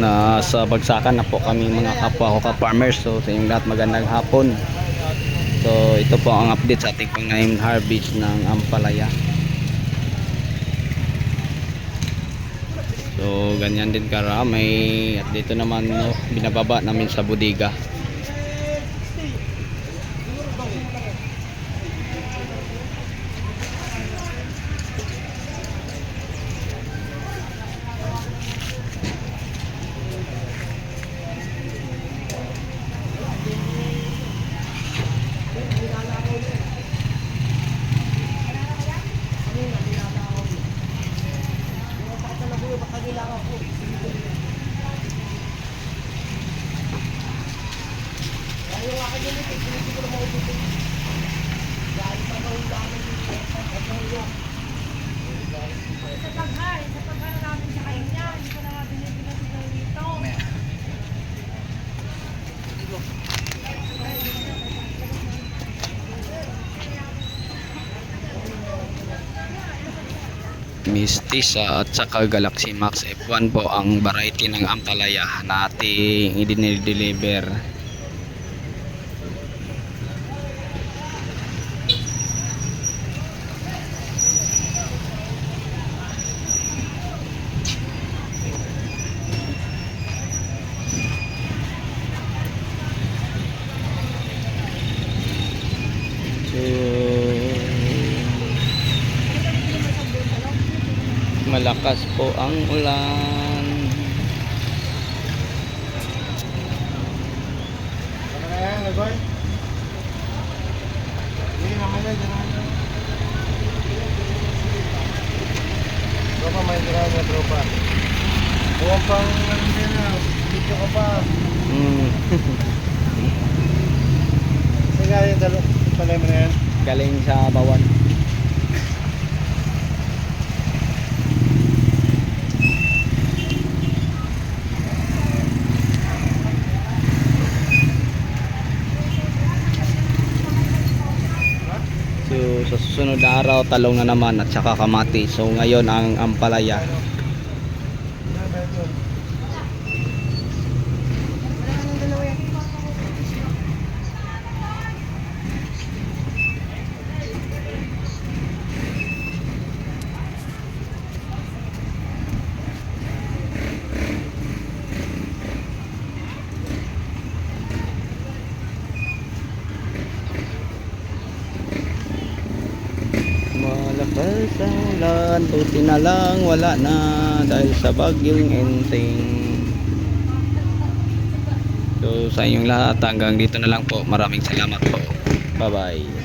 na sa bagsakan na po kami mga kapwa ko ka-farmers. So sa inyong lahat magandang hapon. So ito po ang update sa ating pang harvest ng Ampalaya. So ganyan din karami at dito naman no, binababa namin sa bodega. Sa paghay, sa paghay namin sa kanya, hindi ko na sila dito. Mistisa at saka Galaxy Max F1 po ang variety ng Ampalaya na ating i-deliver. So, malakas po ang ulan. Tropa, may dira niya, tropa. Huwag pang, din na, ka pa. Mm. Kasi nga yung dalo, palay mo na yan. Galing sa bawan. So sa susunod na araw talong na naman at saka kamati. So ngayon ang ampalaya. Malakas ang ulan, buti na lang wala na dahil sa bagyong enteng. So sa inyong lahat hanggang dito na lang po. Maraming salamat po. Bye bye.